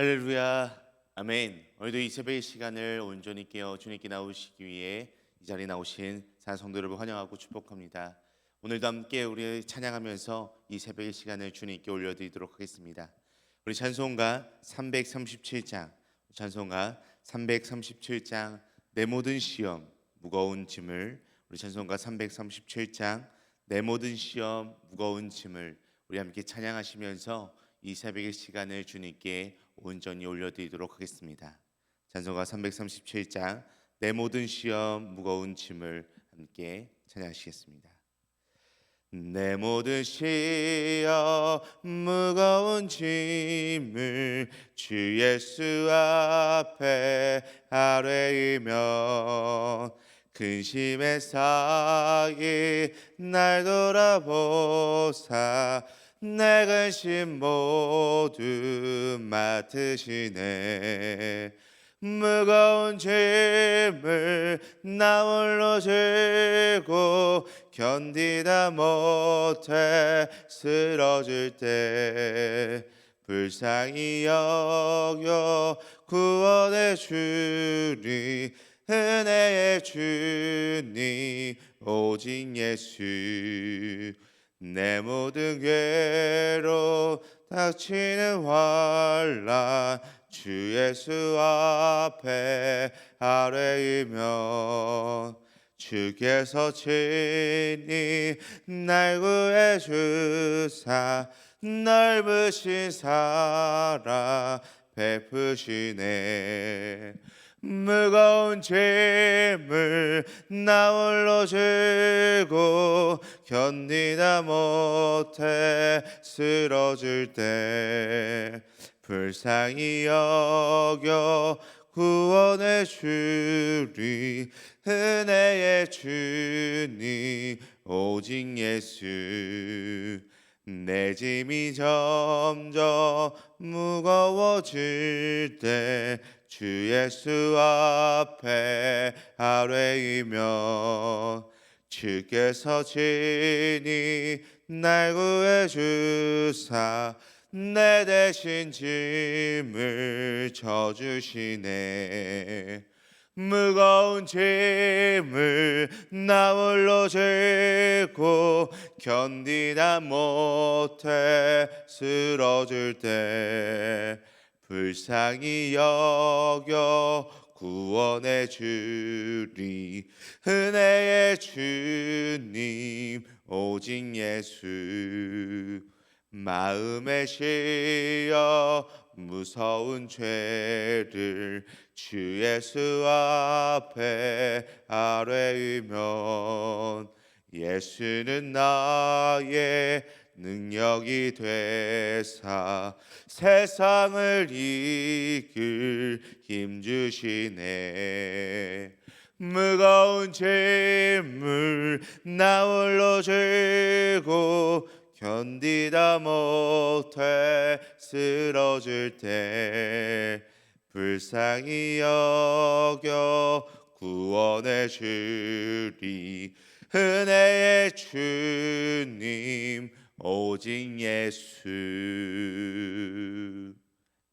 할렐루야. 아멘. 오늘도 이 새벽의 시간을 온전히 깨어 주님께 나오시기 위해 이 자리에 나오신 사랑 성도 여러분 환영하고 축복합니다. 오늘도 함께 우리 찬양하면서 이 새벽의 시간을 주님께 올려드리도록 하겠습니다. 우리 찬송가 337장 찬송가 337장 내 모든 시험 무거운 짐을. 우리 찬송가 337장 내 모든 시험 무거운 짐을 우리 함께 찬양하시면서 이 새벽의 시간을 주님께 온전히 올려드리도록 하겠습니다. 찬송가 337장 내 모든 시험 무거운 짐을 함께 찬양하시겠습니다. 내 모든 시험 무거운 짐을 주 예수 앞에 아뢰이며 근심의 사이 날 돌아보사 내 근심 모두 맡으시네. 무거운 짐을 나 홀로 들고 견디다 못해 쓰러질 때 불쌍히 여겨 구원해 주니 은혜의 주님 오직 예수 내 모든 괴로 닥치는 환란 주 예수 앞에 아뢰이면 주께서 친히 날 구해 주사 넓으신 사랑 베푸시네 무거운 짐을 나 홀로 들고 견디다 못해 쓰러질 때 불쌍히 여겨 구원해 주리 은혜의 주님 오직 예수. 내 짐이 점점 무거워질 때 주 예수 앞에 아뢰이면 주께서 친히 날 구해 주사 내 대신 짐을 져주시네. 무거운 짐을 나 홀로 들고 견디다 못해 쓰러질 때 불쌍히 여겨 구원해 주리. 은혜의 주님 오직 예수. 마음에 실려 무서운 죄를 주 예수 앞에 아뢰면 예수는 나의 능력이 되사 세상을 이길 힘 주시네. 무거운 짐을 나 홀로 들고 견디다 못해 쓰러질 때 불쌍히 여겨 구원해 주리. 은혜의 주님 오직 예수.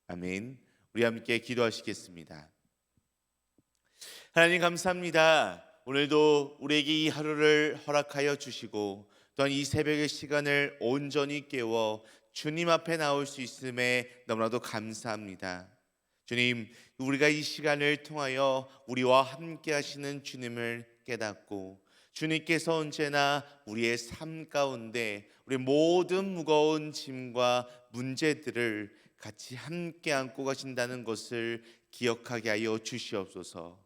아멘. 우리 함께 기도하시겠습니다. 하나님 감사합니다. 오늘도 우리에게 이 하루를 허락하여 주시고 또한 이 새벽의 시간을 온전히 깨워 주님 앞에 나올 수 있음에 너무나도 감사합니다. 주님, 우리가 이 시간을 통하여 우리와 함께 하시는 주님을 깨닫고 주님께서 언제나 우리의 삶 가운데 우리 모든 무거운 짐과 문제들을 같이 함께 안고 가신다는 것을 기억하게 하여 주시옵소서.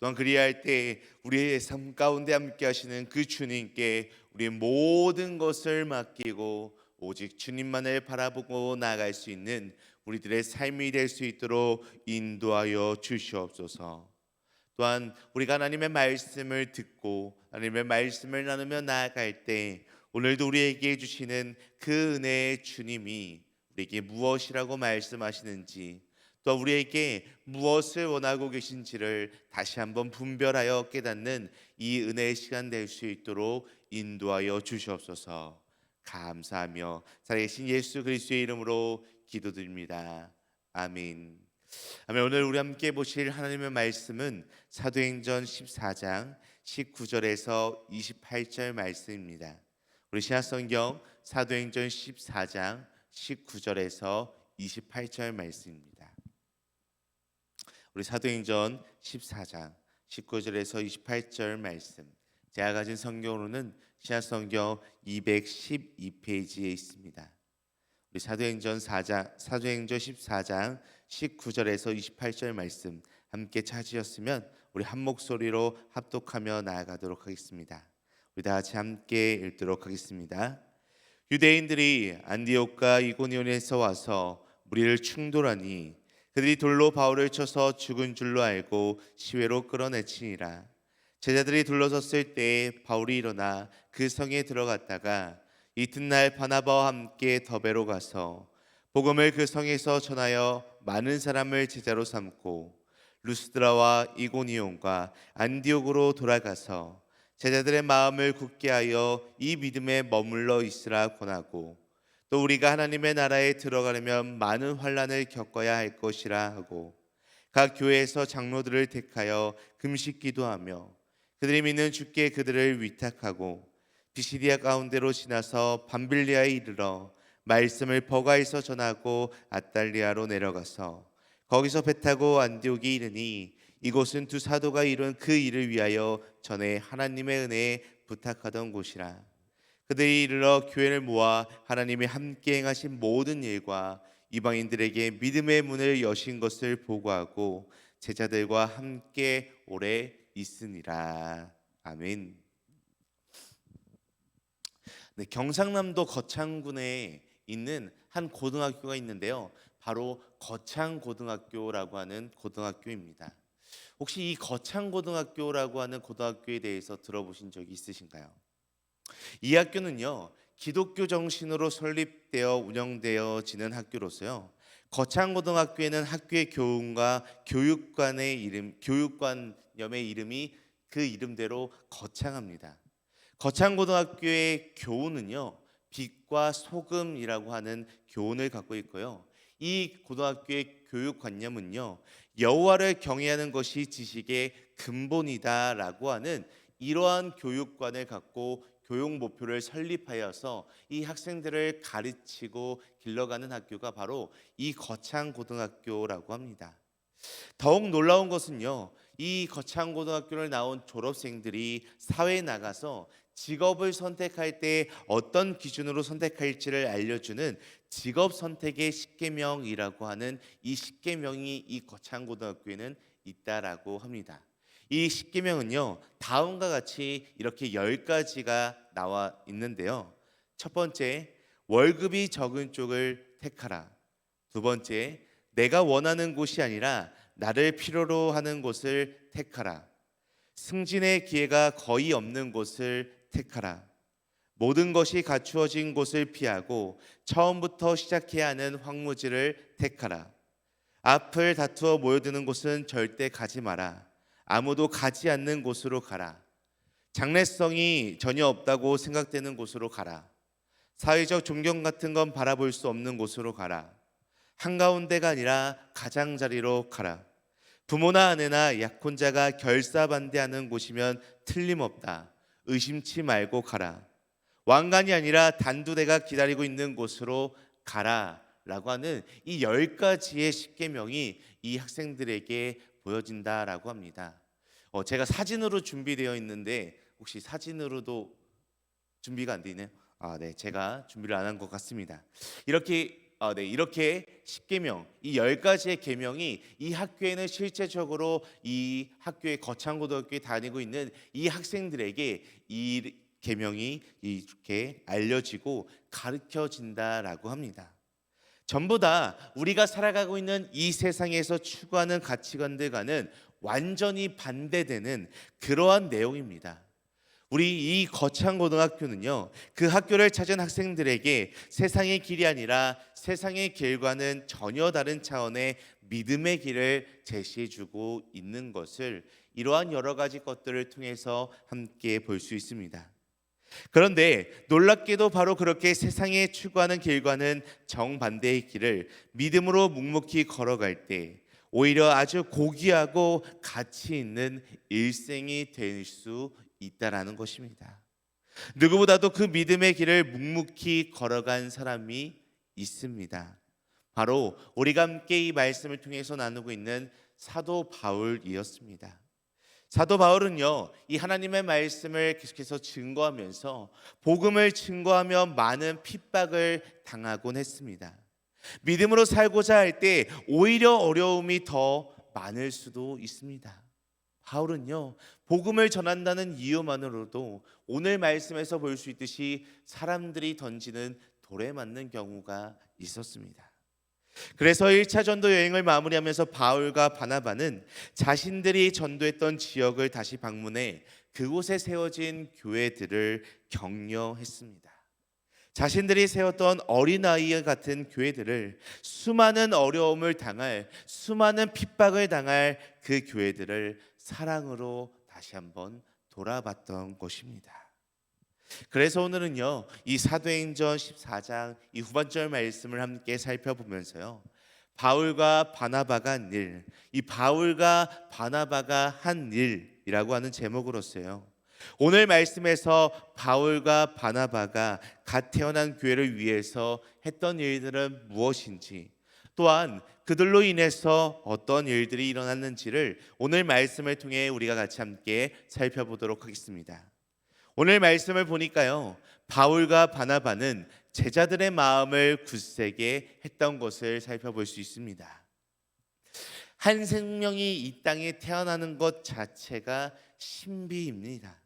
또한 그리할 때 우리의 삶 가운데 함께 하시는 그 주님께 우리의 모든 것을 맡기고 오직 주님만을 바라보고 나아갈 수 있는 우리들의 삶이 될 수 있도록 인도하여 주시옵소서. 또한 우리가 하나님의 말씀을 듣고 하나님의 말씀을 나누며 나아갈 때 오늘도 우리에게 주시는 그 은혜의 주님이 우리에게 무엇이라고 말씀하시는지 또 우리에게 무엇을 원하고 계신지를 다시 한번 분별하여 깨닫는 이 은혜의 시간 될 수 있도록 인도하여 주시옵소서. 감사하며 살아계신 예수 그리스도의 이름으로 기도드립니다. 아멘. 아멘. 오늘 우리 함께 보실 하나님의 말씀은 사도행전 14장 19절에서 28절 말씀입니다. 우리 신약성경 사도행전 14장 19절에서 28절 말씀입니다. 우리 사도행전 14장 19절에서 28절 말씀. 제가 가진 성경으로는 신약성경 212페이지에 있습니다. 우리 사도행전 4장 사도행전 14장 19절에서 28절 말씀 함께 찾으셨으면 우리 한 목소리로 합독하며 나아가도록 하겠습니다. 우리 다 같이 함께 읽도록 하겠습니다. 유대인들이 안디옥과 이고니온에서 와서 무리를 충돌하니 그들이 돌로 바울을 쳐서 죽은 줄로 알고 시외로 끌어내치니라. 제자들이 둘러섰을 때 바울이 일어나 그 성에 들어갔다가 이튿날 바나바와 함께 더베로 가서 복음을 그 성에서 전하여 많은 사람을 제자로 삼고 루스드라와 이고니온과 안디옥으로 돌아가서 제자들의 마음을 굳게 하여 이 믿음에 머물러 있으라 권하고 또 우리가 하나님의 나라에 들어가려면 많은 환란을 겪어야 할 것이라 하고 각 교회에서 장로들을 택하여 금식 기도하며 그들이 믿는 주께 그들을 위탁하고 비시디아 가운데로 지나서 밤빌리아에 이르러 말씀을 버가에서 전하고 아달리아로 내려가서 거기서 배 타고 안디옥에 이르니 이곳은 두 사도가 이룬 그 일을 위하여 전에 하나님의 은혜에 부탁하던 곳이라 그들이 이르러 교회를 모아 하나님이 함께 행하신 모든 일과 이방인들에게 믿음의 문을 여신 것을 보고하고 제자들과 함께 오래 있으니라 아멘. 네, 경상남도 거창군에 있는 한 고등학교가 있는데요. 바로 거창 고등학교라고 하는 고등학교입니다. 혹시 이 거창 고등학교라고 하는 고등학교에 대해서 들어보신 적이 있으신가요? 이 학교는요. 기독교 정신으로 설립되어 운영되어지는 학교로서요. 거창고등학교에는 학교의 교훈과 교육관의 이름, 교육관념의 이름이 그 이름대로 거창합니다. 거창고등학교의 교훈은요, 빛과 소금이라고 하는 교훈을 갖고 있고요. 이 고등학교의 교육관념은요, 여호와를 경외하는 것이 지식의 근본이다라고 하는 이러한 교육관을 갖고 교육 목표를 설립하여서 이 학생들을 가르치고 길러가는 학교가 바로 이 거창 고등학교라고 합니다. 더욱 놀라운 것은요. 이 거창 고등학교를 나온 졸업생들이 사회에 나가서 직업을 선택할 때 어떤 기준으로 선택할지를 알려주는 직업 선택의 십계명이라고 하는 이 십계명이 이 거창고등학교에는 있다라고 합니다. 이 십계명은요 다음과 같이 이렇게 열 가지가 나와 있는데요. 첫 번째 월급이 적은 쪽을 택하라. 두 번째 내가 원하는 곳이 아니라 나를 필요로 하는 곳을 택하라. 승진의 기회가 거의 없는 곳을 택하라. 모든 것이 갖추어진 곳을 피하고 처음부터 시작해야 하는 황무지를 택하라. 앞을 다투어 모여드는 곳은 절대 가지 마라. 아무도 가지 않는 곳으로 가라. 장래성이 전혀 없다고 생각되는 곳으로 가라. 사회적 존경 같은 건 바라볼 수 없는 곳으로 가라. 한가운데가 아니라 가장자리로 가라. 부모나 아내나 약혼자가 결사반대하는 곳이면 틀림없다. 의심치 말고 가라. 왕관이 아니라 단두대가 기다리고 있는 곳으로 가라 라고 하는 이 열 가지의 십계명이 이 학생들에게 보여진다라고 합니다. 어, 제가 사진으로 준비되어 있는데 혹시 사진으로도 준비가 안 되네요. 아, 네, 제가 준비를 안 한 것 같습니다. 이렇게 아, 네, 이렇게 십계명 이 열 가지의 계명이 이 학교에는 실제적으로 이 학교의 거창고등학교에 다니고 있는 이 학생들에게 이 계명이 이렇게 알려지고 가르쳐진다라고 합니다. 전부 다 우리가 살아가고 있는 이 세상에서 추구하는 가치관들과는 완전히 반대되는 그러한 내용입니다. 우리 이 거창 고등학교는요. 그 학교를 찾은 학생들에게 세상의 길이 아니라 세상의 길과는 전혀 다른 차원의 믿음의 길을 제시해 주고 있는 것을 이러한 여러 가지 것들을 통해서 함께 볼 수 있습니다. 그런데 놀랍게도 바로 그렇게 세상에 추구하는 길과는 정반대의 길을 믿음으로 묵묵히 걸어갈 때 오히려 아주 고귀하고 가치 있는 일생이 될 수 있다라는 것입니다. 누구보다도 그 믿음의 길을 묵묵히 걸어간 사람이 있습니다. 바로 우리가 함께 이 말씀을 통해서 나누고 있는 사도 바울이었습니다. 사도 바울은요, 이 하나님의 말씀을 계속해서 증거하면서 복음을 증거하며 많은 핍박을 당하곤 했습니다. 믿음으로 살고자 할 때 오히려 어려움이 더 많을 수도 있습니다. 바울은요, 복음을 전한다는 이유만으로도 오늘 말씀에서 볼 수 있듯이 사람들이 던지는 돌에 맞는 경우가 있었습니다. 그래서 1차 전도 여행을 마무리하면서 바울과 바나바는 자신들이 전도했던 지역을 다시 방문해 그곳에 세워진 교회들을 격려했습니다. 자신들이 세웠던 어린아이 같은 교회들을 수많은 어려움을 당할 수많은 핍박을 당할 그 교회들을 사랑으로 다시 한번 돌아봤던 것입니다. 그래서 오늘은요, 이 사도행전 14장 이 후반절 말씀을 함께 살펴보면서요. 바울과 바나바가 한 일, 이 바울과 바나바가 한 일이라고 하는 제목으로서요. 오늘 말씀에서 바울과 바나바가 갓 태어난 교회를 위해서 했던 일들은 무엇인지 또한 그들로 인해서 어떤 일들이 일어났는지를 오늘 말씀을 통해 우리가 같이 함께 살펴보도록 하겠습니다. 오늘 말씀을 보니까요. 바울과 바나바는 제자들의 마음을 굳세게 했던 것을 살펴볼 수 있습니다. 한 생명이 이 땅에 태어나는 것 자체가 신비입니다.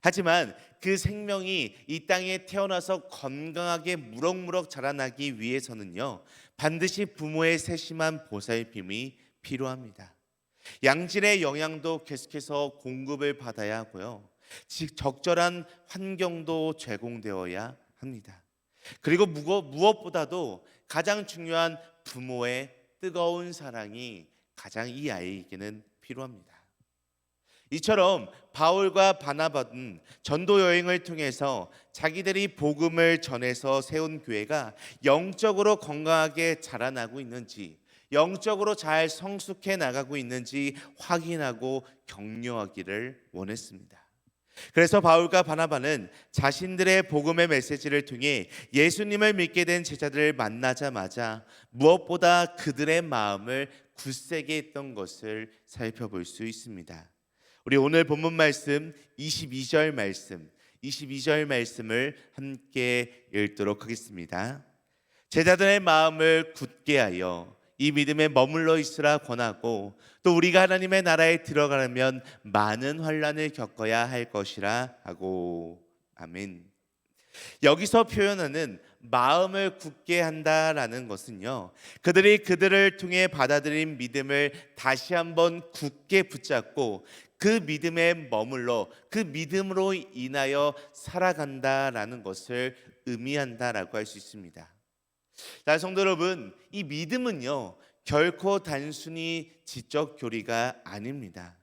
하지만 그 생명이 이 땅에 태어나서 건강하게 무럭무럭 자라나기 위해서는요, 반드시 부모의 세심한 보살핌이 필요합니다. 양질의 영양도 계속해서 공급을 받아야 하고요. 즉 적절한 환경도 제공되어야 합니다. 그리고 무엇보다도 가장 중요한 부모의 뜨거운 사랑이 가장 이 아이에게는 필요합니다. 이처럼 바울과 바나바는 전도 여행을 통해서 자기들이 복음을 전해서 세운 교회가 영적으로 건강하게 자라나고 있는지 영적으로 잘 성숙해 나가고 있는지 확인하고 격려하기를 원했습니다. 그래서 바울과 바나바는 자신들의 복음의 메시지를 통해 예수님을 믿게 된 제자들을 만나자마자 무엇보다 그들의 마음을 굳세게 했던 것을 살펴볼 수 있습니다. 우리 오늘 본문 말씀 22절 말씀 22절 말씀을 함께 읽도록 하겠습니다. 제자들의 마음을 굳게 하여 이 믿음에 머물러 있으라 권하고 또 우리가 하나님의 나라에 들어가려면 많은 환란을 겪어야 할 것이라 하고 아멘. 여기서 표현하는 마음을 굳게 한다라는 것은요. 그들이 그들을 통해 받아들인 믿음을 다시 한번 굳게 붙잡고 그 믿음에 머물러 그 믿음으로 인하여 살아간다라는 것을 의미한다라고 할 수 있습니다. 자, 성도 여러분, 이 믿음은요, 결코 단순히 지적 교리가 아닙니다.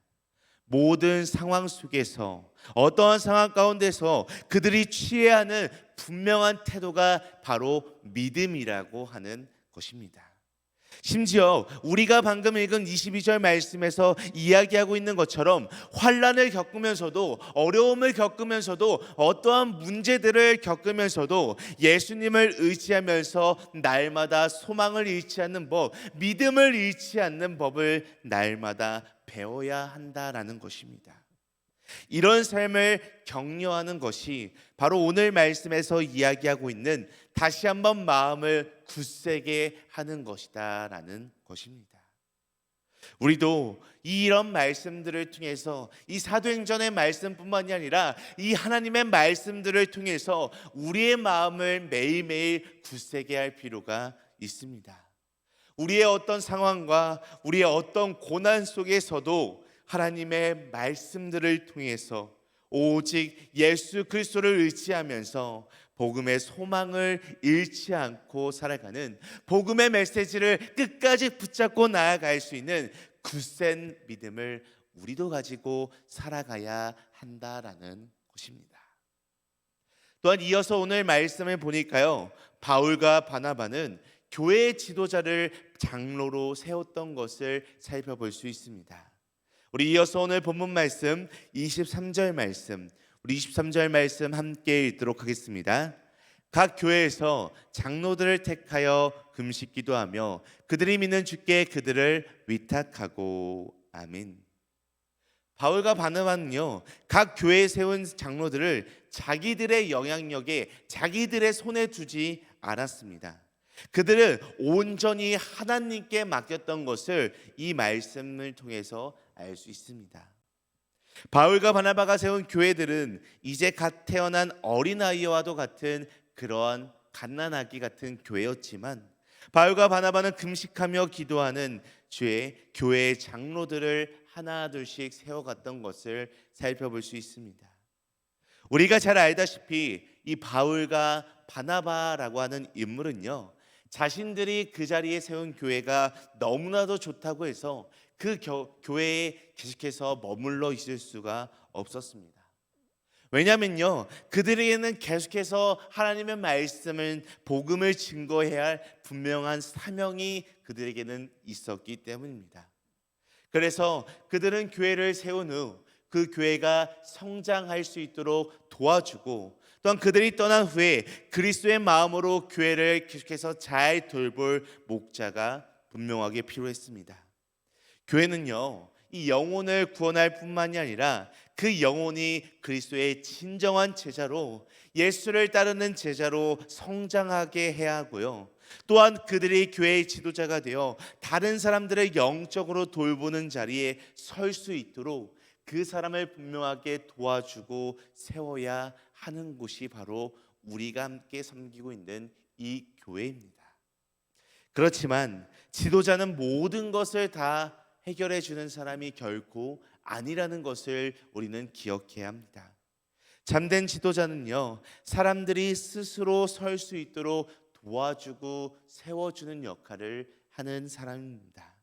모든 상황 속에서 어떠한 상황 가운데서 그들이 취해야 하는 분명한 태도가 바로 믿음이라고 하는 것입니다. 심지어 우리가 방금 읽은 22절 말씀에서 이야기하고 있는 것처럼 환란을 겪으면서도 어려움을 겪으면서도 어떠한 문제들을 겪으면서도 예수님을 의지하면서 날마다 소망을 잃지 않는 법, 믿음을 잃지 않는 법을 날마다 배워야 한다라는 것입니다. 이런 삶을 격려하는 것이 바로 오늘 말씀에서 이야기하고 있는 다시 한번 마음을 굳세게 하는 것이다라는 것입니다. 우리도 이런 말씀들을 통해서 이 사도행전의 말씀뿐만이 아니라 이 하나님의 말씀들을 통해서 우리의 마음을 매일매일 굳세게 할 필요가 있습니다. 우리의 어떤 상황과 우리의 어떤 고난 속에서도 하나님의 말씀들을 통해서 오직 예수 그리스도를 의지하면서 복음의 소망을 잃지 않고 살아가는 복음의 메시지를 끝까지 붙잡고 나아갈 수 있는 굳센 믿음을 우리도 가지고 살아가야 한다라는 것입니다. 또한 이어서 오늘 말씀을 보니까요. 바울과 바나바는 교회의 지도자를 장로로 세웠던 것을 살펴볼 수 있습니다. 우리 이어서 오늘 본문 말씀 23절 말씀 우리 23절 말씀 함께 읽도록 하겠습니다. 각 교회에서 장로들을 택하여 금식 기도하며 그들이 믿는 주께 그들을 위탁하고 아멘. 바울과 바나바는요 각 교회에 세운 장로들을 자기들의 영향력에 자기들의 손에 두지 않았습니다. 그들은 온전히 하나님께 맡겼던 것을 이 말씀을 통해서 알 수 있습니다. 바울과 바나바가 세운 교회들은 이제 갓 태어난 어린아이와도 같은 그러한 갓난아기 같은 교회였지만 바울과 바나바는 금식하며 기도하는 주의 교회의 장로들을 하나 둘씩 세워갔던 것을 살펴볼 수 있습니다. 우리가 잘 알다시피 이 바울과 바나바라고 하는 인물은요. 자신들이 그 자리에 세운 교회가 너무나도 좋다고 해서 그 교, 교회에 계속해서 머물러 있을 수가 없었습니다. 왜냐면요, 그들에게는 계속해서 하나님의 말씀을 복음을 증거해야 할 분명한 사명이 그들에게는 있었기 때문입니다. 그래서 그들은 교회를 세운 후 그 교회가 성장할 수 있도록 도와주고 또한 그들이 떠난 후에 그리스도의 마음으로 교회를 계속해서 잘 돌볼 목자가 분명하게 필요했습니다. 교회는요, 이 영혼을 구원할 뿐만이 아니라 그 영혼이 그리스도의 진정한 제자로 예수를 따르는 제자로 성장하게 해야 하고요. 또한 그들이 교회의 지도자가 되어 다른 사람들을 영적으로 돌보는 자리에 설 수 있도록 그 사람을 분명하게 도와주고 세워야 하는 곳이 바로 우리가 함께 섬기고 있는 이 교회입니다. 그렇지만 지도자는 모든 것을 다 해결해 주는 사람이 결코 아니라는 것을 우리는 기억해야 합니다. 참된 지도자는요, 사람들이 스스로 설 수 있도록 도와주고 세워주는 역할을 하는 사람입니다.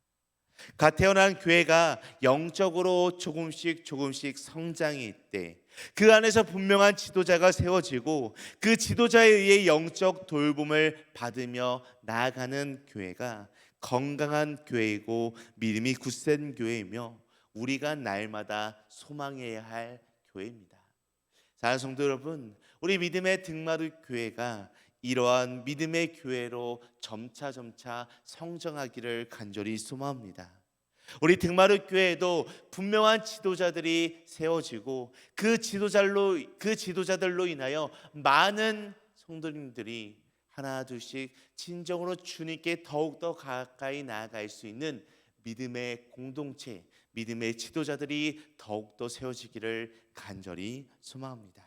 갓 태어난 교회가 영적으로 조금씩 조금씩 성장할 때, 그 안에서 분명한 지도자가 세워지고 그 지도자에 의해 영적 돌봄을 받으며 나아가는 교회가 건강한 교회이고 믿음이 굳센 교회이며 우리가 날마다 소망해야 할 교회입니다. 사랑하는 성도 여러분, 우리 믿음의 등마루 교회가 이러한 믿음의 교회로 점차 점차 성장하기를 간절히 소망합니다. 우리 등마루 교회에도 분명한 지도자들이 세워지고 그 지도자로 그 지도자들로 인하여 많은 성도님들이 하나 둘씩 진정으로 주님께 더욱 더 가까이 나아갈 수 있는 믿음의 공동체, 믿음의 지도자들이 더욱 더 세워지기를 간절히 소망합니다.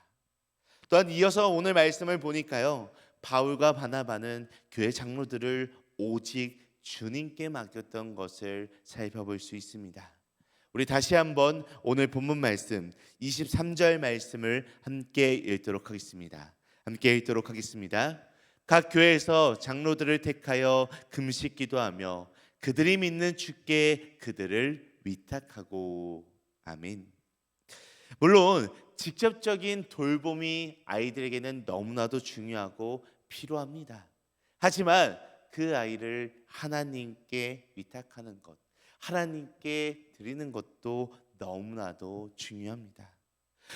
또한 이어서 오늘 말씀을 보니까요. 바울과 바나바는 교회 장로들을 오직 주님께 맡겼던 것을 살펴볼 수 있습니다. 우리 다시 한번 오늘 본문 말씀 23절 말씀을 함께 읽도록 하겠습니다. 함께 읽도록 하겠습니다. 각 교회에서 장로들을 택하여 금식 기도하며 그들이 믿는 주께 그들을 위탁하고 아멘. 물론 직접적인 돌봄이 아이들에게는 너무나도 중요하고 필요합니다. 하지만 그 아이를 하나님께 위탁하는 것, 하나님께 드리는 것도 너무나도 중요합니다.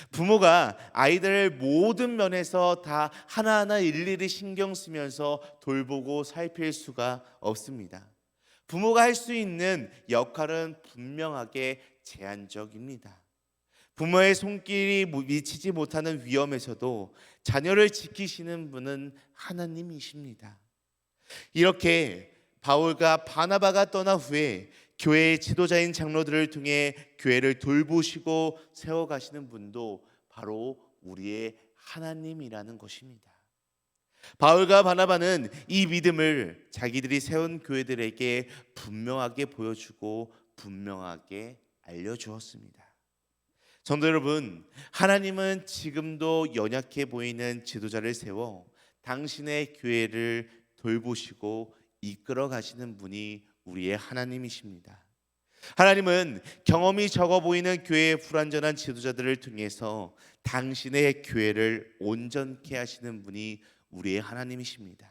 부모가 아이들을 모든 면에서 다 하나하나 일일이 신경 쓰면서 돌보고 살필 수가 없습니다. 부모가 할 수 있는 역할은 분명하게 제한적입니다. 부모의 손길이 미치지 못하는 위험에서도 자녀를 지키시는 분은 하나님이십니다. 이렇게 바울과 바나바가 떠난 후에 교회의 지도자인 장로들을 통해 교회를 돌보시고 세워가시는 분도 바로 우리의 하나님이라는 것입니다. 바울과 바나바는 이 믿음을 자기들이 세운 교회들에게 분명하게 보여주고 분명하게 알려주었습니다. 성도 여러분, 하나님은 지금도 연약해 보이는 지도자를 세워 당신의 교회를 돌보시고 이끌어 가시는 분이 우리의 하나님이십니다. 하나님은 경험이 적어 보이는 교회의 불완전한 지도자들을 통해서 당신의 교회를 온전케 하시는 분이 우리의 하나님이십니다.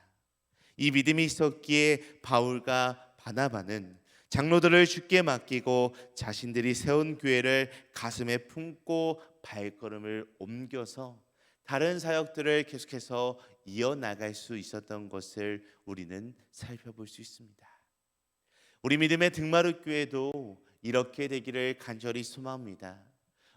이 믿음이 있었기에 바울과 바나바는 장로들을 주께 맡기고 자신들이 세운 교회를 가슴에 품고 발걸음을 옮겨서 다른 사역들을 계속해서 이어나갈 수 있었던 것을 우리는 살펴볼 수 있습니다. 우리 믿음의 등마루 교회도 이렇게 되기를 간절히 소망합니다.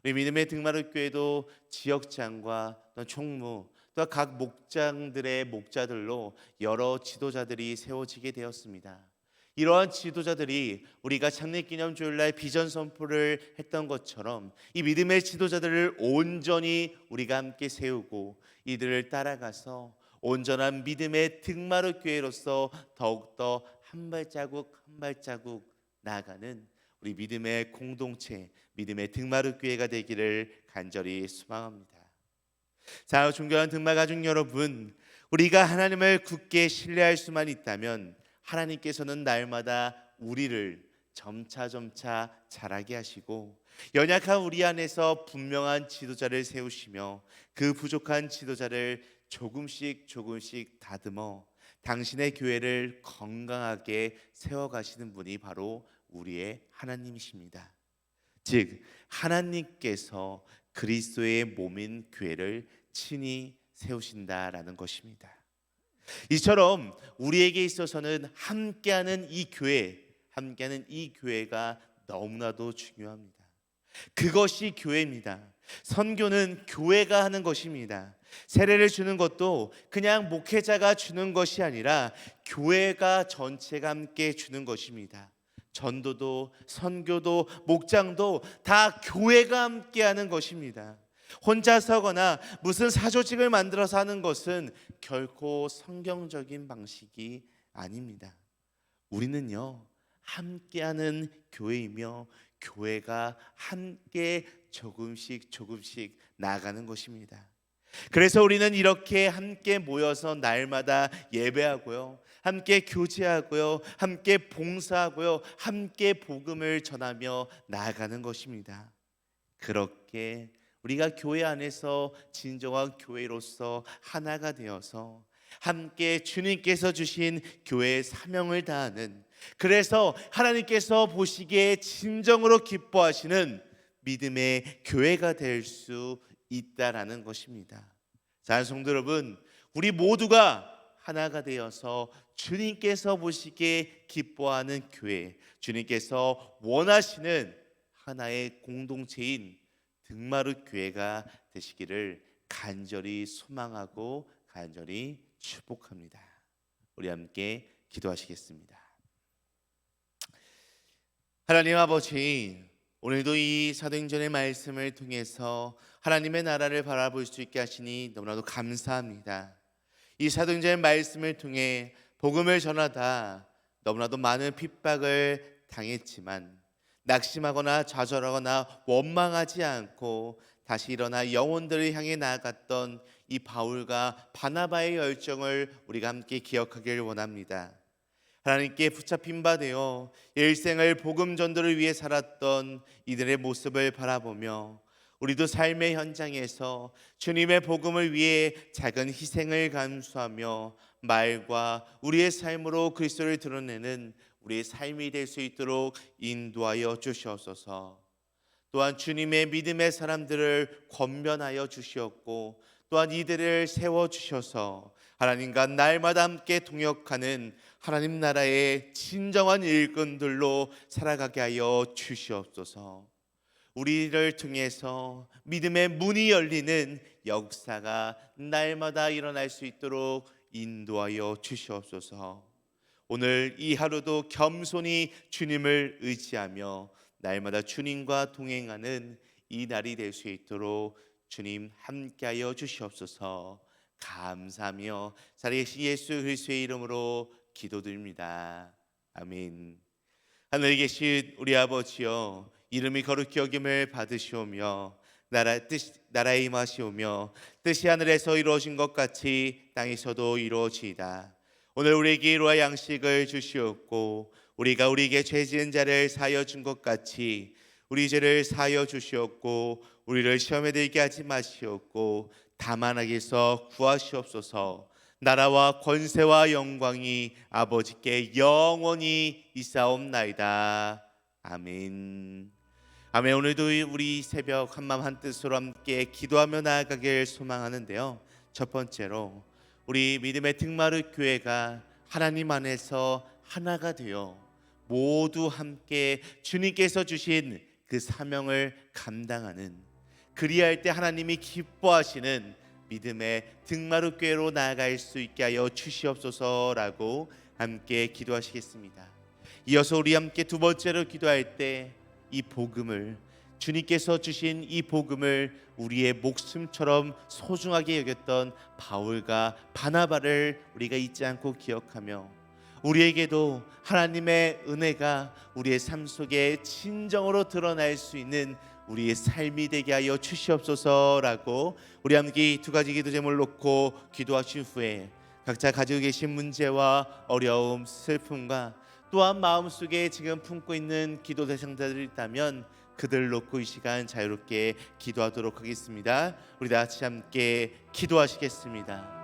우리 믿음의 등마루 교회도 지역장과 또 총무 또 각 목장들의 목자들로 여러 지도자들이 세워지게 되었습니다. 이러한 지도자들이 우리가 창립기념 주일날 비전 선포를 했던 것처럼 이 믿음의 지도자들을 온전히 우리가 함께 세우고 이들을 따라가서 온전한 믿음의 등마루 교회로서 더욱더 한 발자국 한 발자국 나아가는 우리 믿음의 공동체, 믿음의 등마루 교회가 되기를 간절히 소망합니다. 자, 존경하는 등마 가족 여러분, 우리가 하나님을 굳게 신뢰할 수만 있다면 하나님께서는 날마다 우리를 점차 점차 자라게 하시고 연약한 우리 안에서 분명한 지도자를 세우시며 그 부족한 지도자를 조금씩 조금씩 다듬어 당신의 교회를 건강하게 세워가시는 분이 바로 우리의 하나님이십니다. 즉 하나님께서 그리스도의 몸인 교회를 친히 세우신다라는 것입니다. 이처럼 우리에게 있어서는 함께하는 이 교회, 함께하는 이 교회가 너무나도 중요합니다. 그것이 교회입니다. 선교는 교회가 하는 것입니다. 세례를 주는 것도 그냥 목회자가 주는 것이 아니라 교회가 전체가 함께 주는 것입니다. 전도도 선교도 목장도 다 교회가 함께 하는 것입니다. 혼자 서거나 무슨 사조직을 만들어서 하는 것은 결코 성경적인 방식이 아닙니다. 우리는요, 함께하는 교회이며 교회가 함께 조금씩 조금씩 나가는 것입니다. 그래서 우리는 이렇게 함께 모여서 날마다 예배하고요. 함께 교제하고요. 함께 봉사하고요. 함께 복음을 전하며 나아가는 것입니다. 그렇게 우리가 교회 안에서 진정한 교회로서 하나가 되어서 함께 주님께서 주신 교회의 사명을 다하는 그래서 하나님께서 보시기에 진정으로 기뻐하시는 믿음의 교회가 될 수 있다라는 것입니다. 자, 성도 여러분, 우리 모두가 하나가 되어서 주님께서 보시기에 기뻐하는 교회, 주님께서 원하시는 하나의 공동체인 등마루 교회가 되시기를 간절히 소망하고 간절히 축복합니다. 우리 함께 기도하시겠습니다. 하나님 아버지, 오늘도 이 사도행전의 말씀을 통해서 하나님의 나라를 바라볼 수 있게 하시니 너무나도 감사합니다. 이 사도행전의 말씀을 통해 복음을 전하다 너무나도 많은 핍박을 당했지만 낙심하거나 좌절하거나 원망하지 않고 다시 일어나 영혼들을 향해 나아갔던 이 바울과 바나바의 열정을 우리가 함께 기억하기를 원합니다. 하나님께 붙잡힌 바 되어 일생을 복음 전도를 위해 살았던 이들의 모습을 바라보며 우리도 삶의 현장에서 주님의 복음을 위해 작은 희생을 감수하며 말과 우리의 삶으로 그리스도를 드러내는 우리의 삶이 될 수 있도록 인도하여 주시옵소서. 또한 주님의 믿음의 사람들을 권면하여 주시었고 또한 이들을 세워 주셔서 하나님과 날마다 함께 동역하는 하나님 나라의 진정한 일꾼들로 살아가게 하여 주시옵소서. 우리를 통해서 믿음의 문이 열리는 역사가 날마다 일어날 수 있도록 인도하여 주시옵소서. 오늘 이 하루도 겸손히 주님을 의지하며 날마다 주님과 동행하는 이 날이 될 수 있도록 주님 함께하여 주시옵소서. 감사하며 살아계신 예수 그리스도의 이름으로 기도드립니다. 아멘. 하늘에 계신 우리 아버지여 이름이 거룩히 여김을 받으시오며 나라 뜻 나라에 임하시오며 뜻이 하늘에서 이루어진 것 같이 땅에서도 이루어지이다. 오늘 우리에게 이루와 양식을 주시옵고 우리가 우리에게 죄 지은 자를 사하여 준 것 같이 우리 죄를 사하여 주시옵고 우리를 시험에 들게 하지 마시옵고 다만 악에서 구하시옵소서. 나라와 권세와 영광이 아버지께 영원히 있사옵나이다. 아멘. 아멘. 오늘도 우리 새벽 한마음 한뜻으로 함께 기도하며 나아가길 소망하는데요. 첫 번째로 우리 믿음의 등마루 교회가 하나님 안에서 하나가 되어 모두 함께 주님께서 주신 그 사명을 감당하는 그리할 때 하나님이 기뻐하시는 믿음의 등마루 교회로 나아갈 수 있게 하여 주시옵소서라고 함께 기도하시겠습니다. 이어서 우리 함께 두 번째로 기도할 때 이 복음을 주님께서 주신 이 복음을 우리의 목숨처럼 소중하게 여겼던 바울과 바나바를 우리가 잊지 않고 기억하며 우리에게도 하나님의 은혜가 우리의 삶 속에 진정으로 드러날 수 있는 우리의 삶이 되게 하여 주시옵소서라고 우리 함께 이두 가지 기도 제목을 놓고 기도하신 후에 각자 가지고 계신 문제와 어려움, 슬픔과 또한 마음속에 지금 품고 있는 기도 대상자들이 있다면 그들 놓고 이 시간 자유롭게 기도하도록 하겠습니다. 우리 다 같이 함께 기도하시겠습니다.